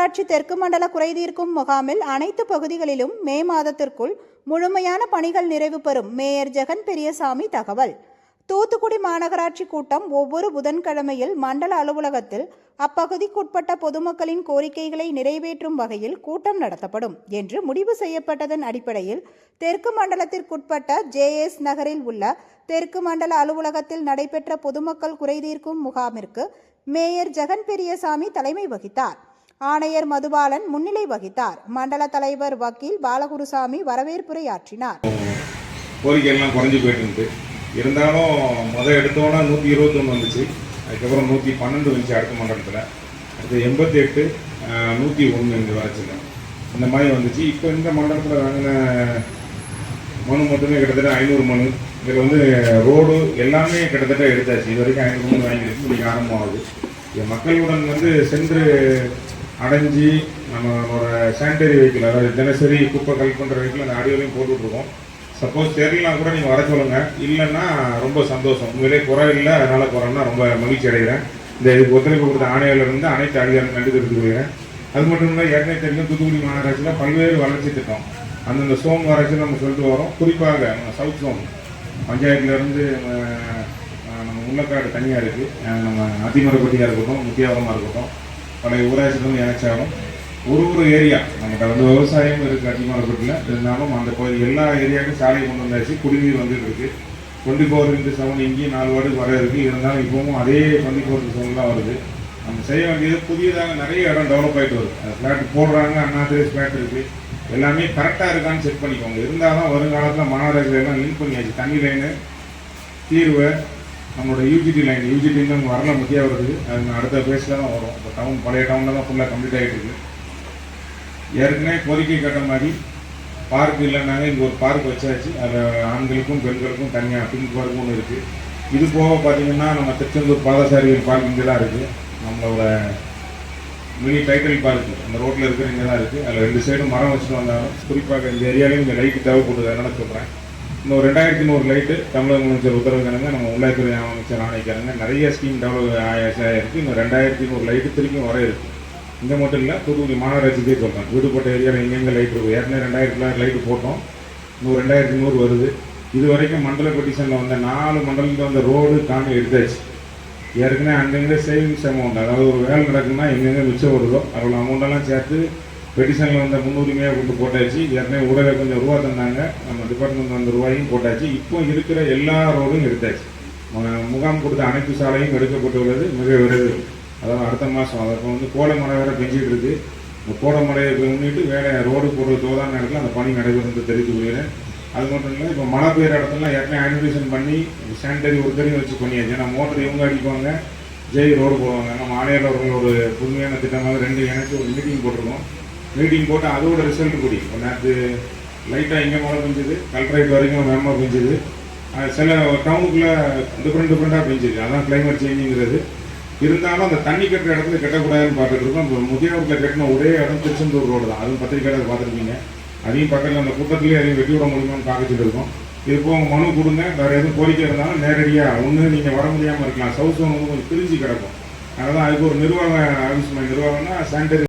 மாநகராட்சி தெற்கு மண்டல குறைதீர்க்கும் முகாமில் அனைத்து பகுதிகளிலும் மே மாதத்திற்குள் முழுமையான பணிகள் நிறைவு பெறும் மேயர் ஜெகன் பெரியசாமி தகவல். தூத்துக்குடி மாநகராட்சி கூட்டம் ஒவ்வொரு புதன்கிழமையில் மண்டல அலுவலகத்தில் அப்பகுதிக்குட்பட்ட பொதுமக்களின் கோரிக்கைகளை நிறைவேற்றும் வகையில் கூட்டம் நடத்தப்படும் என்று முடிவு செய்யப்பட்டதன் அடிப்படையில் தெற்கு மண்டலத்திற்குட்பட்ட ஜேஎஸ் நகரில் உள்ள தெற்கு மண்டல அலுவலகத்தில் நடைபெற்ற பொதுமக்கள் குறைதீர்க்கும் முகாமிற்கு மேயர் ஜெகன் பெரியசாமி தலைமை வகித்தார். ஆணையர் மதுபாலன் முன்னிலை வகித்தார். மண்டல தலைவர் வக்கீல் பாலகுருசாமி வரவேற்புரையாற்றினார். கோரிக்கையெல்லாம் குறைஞ்சி போயிட்டு இருந்தாலும் முதல் எடுத்தோன்னே நூற்றி இருபத்தொன்று வந்துச்சு. அதுக்கப்புறம் நூற்றி பன்னெண்டு வந்துச்சு அடுத்த மண்டலத்தில். அடுத்து எண்பத்தி எட்டு நூற்றி ஒன்று இந்த வரைச்சிங்க இந்த மாதிரி வந்துச்சு. இப்போ இந்த மண்டலத்தில் வாங்கின மனு மட்டுமே கிட்டத்தட்ட ஐநூறு மனு. இதில் வந்து ரோடு எல்லாமே கிட்டத்தட்ட எடுத்தாச்சு. இது வரைக்கும் ஐநூறு மனு வாங்கியிருக்கு. இன்னைக்கு ஆரம்பமாகுது. மக்களுடன் வந்து சென்று அடைஞ்சு நம்மளோட சானிடரி வெஹிக்கிள் அதாவது தினசரி குப்பை கல் பண்ணுற வெஹிக்கிள் அந்த ஆடியோலையும் போட்டுட்ருக்கோம். சப்போஸ் தெரியலனா கூட நீங்கள் வர சொல்லுங்கள் இல்லைன்னா ரொம்ப சந்தோஷம். உண்மையிலே குறை இல்லை. அதனால் குறைன்னா ரொம்ப மகிழ்ச்சி அடைகிறேன். இந்த இதுக்கு ஒத்துழைப்பு கொடுத்த ஆணையிலிருந்து அனைத்து அதிகாரம் நன்றி தெரிவித்துக் கொள்கிறேன். அது மட்டும் இல்லை ஏற்கனவே தெரியும் தூத்துக்குடி மாநகராட்சியில் பல்வேறு வளர்ச்சி திட்டம். அந்தந்த சோம் வளர்ச்சி நம்ம சொல்லிட்டு வரோம். குறிப்பாக நம்ம சவுத் சோம் பஞ்சாயத்துலேருந்து நம்ம முள்ளக்காடு தனியாக இருக்குது நம்ம அதிமரப்பட்டியாக இருக்கட்டும் முத்தியாவரமாக இருக்கட்டும். பழைய ஊராட்சிகளும் இணைச்சாலும் ஒரு ஒரு ஏரியா நம்மகிட்ட வந்து விவசாயம் இருக்குது அதிமரப்பட்டியில் இருந்தாலும் அந்த பகுதி எல்லா ஏரியாவுக்கும் சாலை கொண்டு வந்தாச்சு குடிநீர் வந்துட்டு இருக்கு. டுவெண்ட்டி ஃபோர் இன்ட்டு செவன் இங்கேயும் நாலு வாடு வர இருக்குது இருந்தாலும் இப்பவும் அதே டுவெண்ட்டி ஃபோர் இன்ட்டு செவன் தான் வருது. நம்ம செய்ய வேண்டியது புதியதாக நிறைய இடம் டெவலப் ஆகிட்டு வருது. ஃப்ளாட் போடுறாங்க அண்ணாதிரி ஃப்ளாட் இருக்குது எல்லாமே கரெக்டாக இருக்கான்னு செக் பண்ணிக்கோங்க. இருந்தாலும் வருங்காலத்தில் மாநகராட்சியில் எல்லாம் லிங்க் பண்ணியாச்சு. தண்ணி லைனு தீர்வு நம்மளோட யூஜிடி லைன் யூஜிடின்னு நம்ம வரல மத்தியாக வருது அது அடுத்த பேஸில் தான் வரும். இப்போ டவுன் பழைய டவுனில் தான் ஃபுல்லாக கம்ப்ளீட் ஆகிட்டு இருக்கு. ஏற்கனவே கோரிக்கை கட்ட மாதிரி பார்க் இல்லைனாங்க இங்கே ஒரு பார்க் வச்சாச்சு. அதில் ஆண்களுக்கும் பெண்களுக்கும் தனியாக பிங்க் பார்க் ஒன்று இருக்குது இது போக பார்த்தீங்கன்னா நம்ம திருச்செந்தூர் பாதசாரிகள் பார்க் இங்கே தான் இருக்குது நம்மளோட மினி டைட்டில் பார்க் அந்த ரோட்டில் இருக்கிற இங்கே தான் இருக்குது அதில் ரெண்டு சைடும் மரம் வச்சுட்டு வந்தாலும் குறிப்பாக இந்த ஏரியாவிலையும் இந்த லைட்டு தேவைப்படுது. அதனால சொல்கிறேன் இன்னும் ரெண்டாயிரத்தி நூறு லைட்டு தமிழக முதலமைச்சர் உத்தரவுக்காரங்க நம்ம உள்ளாட்சித்துறை அமைச்சர் ஆணைக்காரங்க நிறைய ஸ்கீம் டெவலப் ஆயிருக்கு. இன்னும் ரெண்டாயிரத்தி நூறு லைட்டு திருப்பியும் வர இருக்குது இந்த மட்டும் இல்லை தூத்துக்குடி மாநகராட்சிக்கே சொல்கிறேன் வீடுபட்ட ஏரியாவில் எங்கெங்கே லைட் இருக்கும் ஏற்கனவே ரெண்டாயிரத்தி லைட்டு போட்டோம். இன்னும் ரெண்டாயிரத்தி நூறு வருது. இது வரைக்கும் மண்டல பெட்டிஷனில் வந்த நாலு மண்டலத்தில் வந்த ரோடு தாண்டி எடுத்தாச்சு. ஏற்கனவே அங்கங்கே சேவிங்ஸ் அமௌண்ட் அதாவது ஒரு வேலை நடக்குன்னா எங்கெங்கே மிச்சம் வருதோ அவ்வளோ அமௌண்ட்டெல்லாம் சேர்த்து பெட்டிஷனில் வந்த முன்னுரிமையாக கொண்டு போட்டாச்சு. ஏற்கனவே உடலை கொஞ்சம் ரூபா தந்தாங்க. நம்ம டிபார்ட்மெண்ட் வந்த ரூபாயும் போட்டாச்சு. இப்போ இருக்கிற எல்லா ரோடும் எடுத்தாச்சு. முகாம் கொடுத்த அனைத்து சாலையும் எடுக்கப்பட்டுள்ளது. மிக விரைவில் அதாவது அடுத்த மாதம் அதை இப்போ வந்து கோடை மழை வேறு பெஞ்சிட்டு இருக்கு. இந்த கோடை மழையை முன்னிட்டு வேலை ரோடு போடுறது தோதான இடத்துல அந்த பணி நடைபெறும் தெரிவித்து கொள்கிறேன் அது மட்டும் இல்லை இப்போ மழை பெய்யுற இடத்துல ஏற்கனவே அனிமேஷன் பண்ணி சானிடரி தெரியும் வச்சு பண்ணியாச்சு. ஏன்னா மோட்டர் இவங்க அடிப்பாங்க. ஜெய் ரோடு போடுவாங்க. நம்ம ஆணையர் அவர்கள் ஒரு புதுமையான திட்டமாக ரெண்டு இணைச்சு ஒரு மீட்டிங் போட்டிருக்கோம். மீட்டிங் போட்டு அதோட ரிசல்ட் கூடி. இப்போ நேற்று லைட்டாக இங்கே மழை பெஞ்சுது கல்ட்ரேட் வரைக்கும் வேகமாக பெஞ்சுது சில டவுனுக்குள்ளே டிஃப்ரெண்ட் டிஃப்ரெண்ட்டாக பெஞ்சுது அதான் கிளைமேட் சேஞ்சுங்கிறது இருந்தாலும் அந்த தண்ணி கட்டுற இடத்துல கட்டக்கூடாதுன்னு பார்த்துட்டு இருக்கோம். இப்போ முதியோரில் கட்டின ஒரே இடம் திருச்செந்தூர் ரோடு தான். அதுவும் பத்திரிக்கையாளர் பார்த்துருக்கீங்க அதையும் பக்கத்தில் அந்த கூட்டத்துலேயே அதையும் வெட்டி விட முடியுமான்னு பார்த்துட்டு இருக்கோம். இப்போ உங்கள் மனு கொடுங்க. வேறு எதுவும் கோரிக்கை இருந்தாலும் நேரடியாக ஒன்று நீங்கள் வர முடியாமல் இருக்கலாம். சவுத் சோன் வந்து கொஞ்சம் பிரிஞ்சு கிடக்கும். அதனால் அதுக்கு ஒரு நிர்வாக ஆஃபீஸ் நிர்வாகம்னா சானிடரி